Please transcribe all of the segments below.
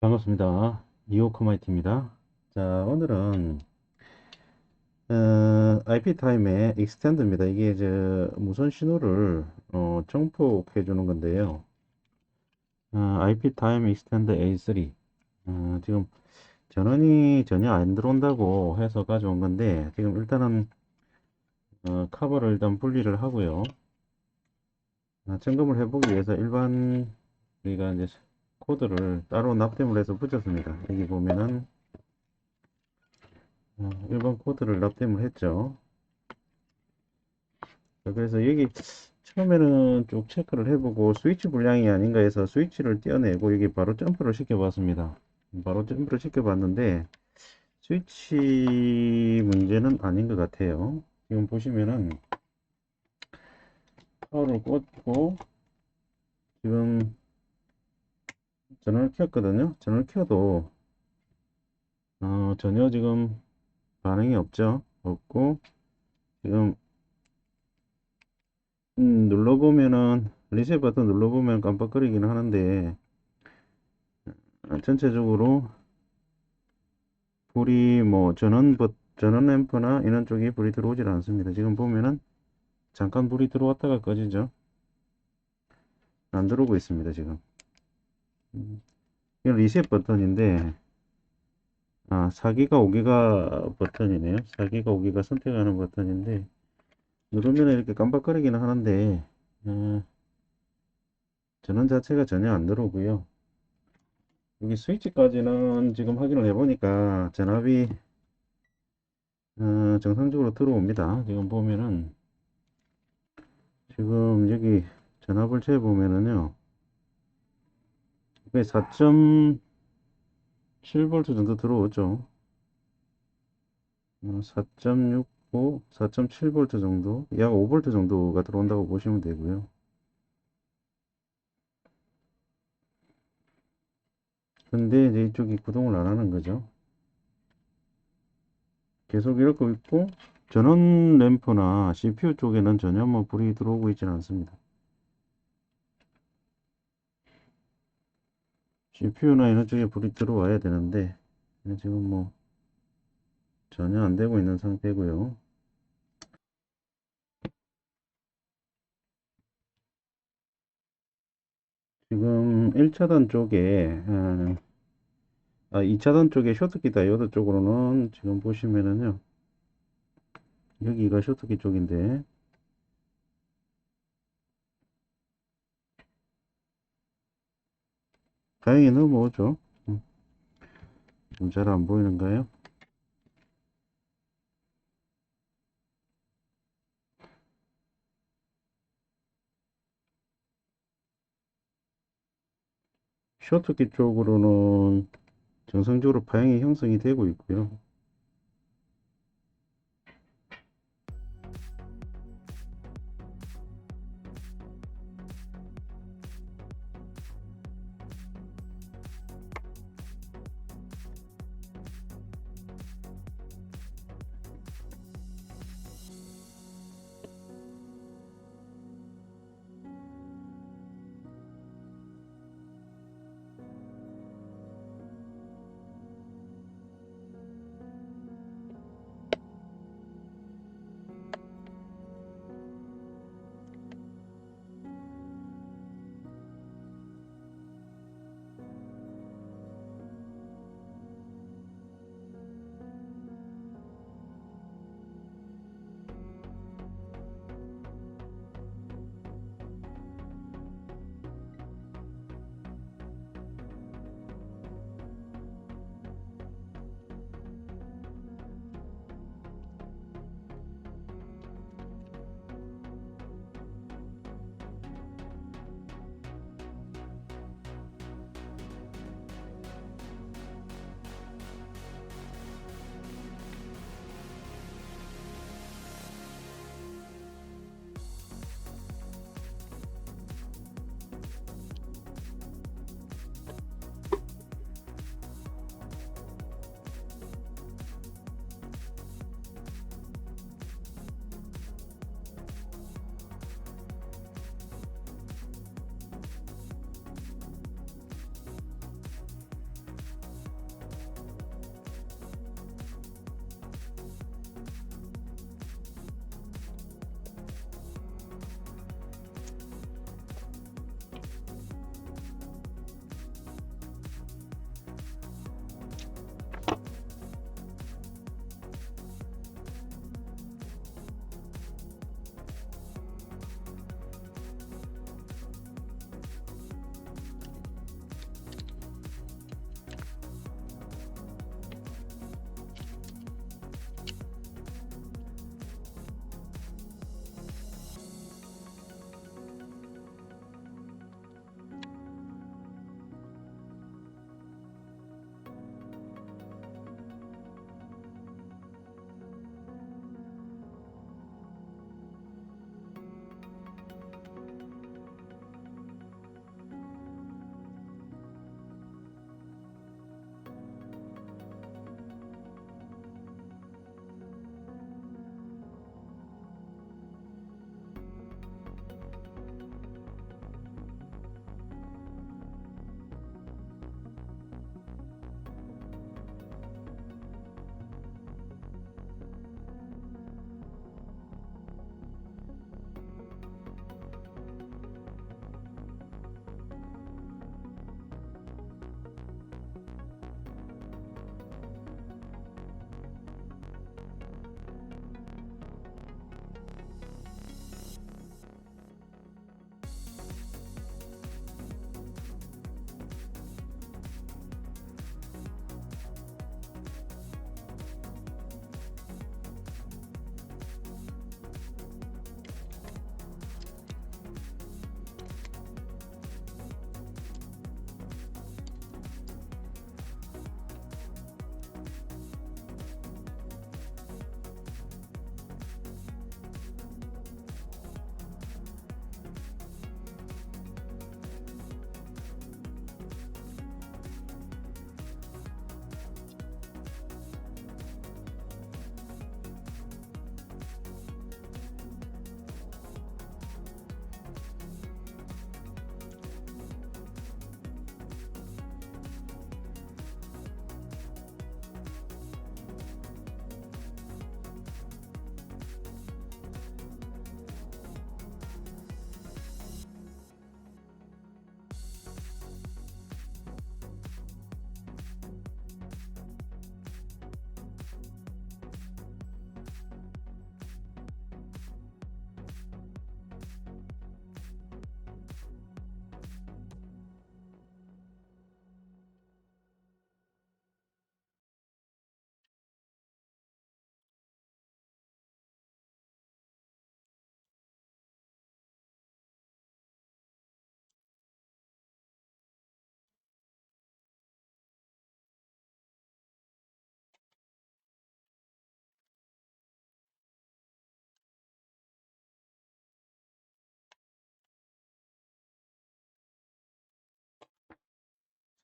반갑습니다. 이오커마이트입니다. 자, 오늘은 어, IP 타임의 익스텐드입니다. 이게 이제 무선 신호를 어, 정폭해 주는 건데요. 어, IP 타임 익스텐드 A3 어, 지금 전원이 전혀 안 들어온다고 해서 가져온 건데 지금 일단은 어, 커버를 일단 분리를 하고요. 아, 점검을 해보기 위해서 일반 우리가 이제 코드를 따로 납땜을 해서 붙였습니다. 여기 보면은 어, 일반 코드를 납땜을 했죠. 자, 그래서 여기 처음에는 쭉 체크를 해보고 스위치 불량이 아닌가 해서 스위치를 떼어내고 여기 바로 점프를 시켜봤습니다. 바로 점프를 시켜봤는데 스위치 문제는 아닌 것 같아요. 지금 보시면은 파워를 꽂고 지금 전원을 켰거든요. 전원을 켜도 어, 전혀 지금 반응이 없죠. 없고 지금 음, 눌러보면은 리셋 버튼 눌러보면 깜빡거리기는 하는데 어, 전체적으로 불이 뭐 전원 버, 전원 램프나 이런 쪽이 불이 들어오질 않습니다. 지금 보면은 잠깐 불이 들어왔다가 꺼지죠. 안 들어오고 있습니다. 지금. 음, 이건 리셋 버튼인데 아 4기가 5기가 버튼이네요. 4기가 5기가 선택하는 버튼인데 누르면 이렇게 깜빡거리기는 하는데 어, 전원 자체가 전혀 안 들어오고요. 여기 스위치까지는 지금 확인을 해보니까 전압이 어, 정상적으로 들어옵니다. 지금 보면은. 지금 여기 전압을 재보면은요 4. 7V 정도 들어오죠. 4.65, 4.7V 정도, 약 5V 정도가 들어온다고 보시면 되고요. 근데 이제 이쪽이 구동을 안 하는 거죠. 계속 이렇게 있고, 전원 램프나 CPU 쪽에는 전혀 뭐 불이 들어오고 있지는 않습니다. GPU나 이런 쪽에 불이 들어와야 되는데 지금 뭐 전혀 안 되고 있는 상태고요. 지금 1차단 쪽에 아 2차단 쪽에 쇼트키 다이오드 쪽으로는 지금 보시면은요 여기가 쇼트키 쪽인데 다행히 넘어오죠. 음. 잘안 보이는가요? 쇼트키 쪽으로는 정상적으로 파형이 형성이 되고 있고요.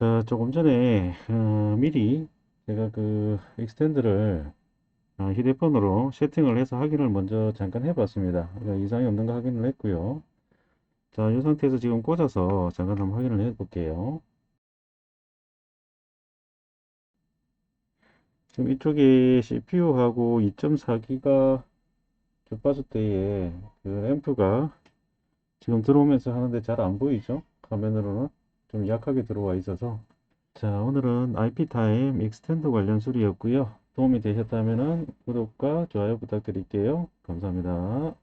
자, 조금 전에 어, 미리 제가 그 익스텐드를 어, 휴대폰으로 세팅을 해서 확인을 먼저 잠깐 해봤습니다. 그러니까 이상이 없는 거 확인을 했고요. 자, 이 상태에서 지금 꽂아서 잠깐 한번 확인을 해 볼게요. 지금 이쪽에 CPU하고 2.4기가 주파수 대에 그 앰프가 지금 들어오면서 하는데 잘 안 보이죠? 화면으로는 좀 약하게 들어와 있어서 자 오늘은 IP타임 익스텐드 관련 수리였고요. 도움이 되셨다면 구독과 좋아요 부탁드릴게요. 감사합니다.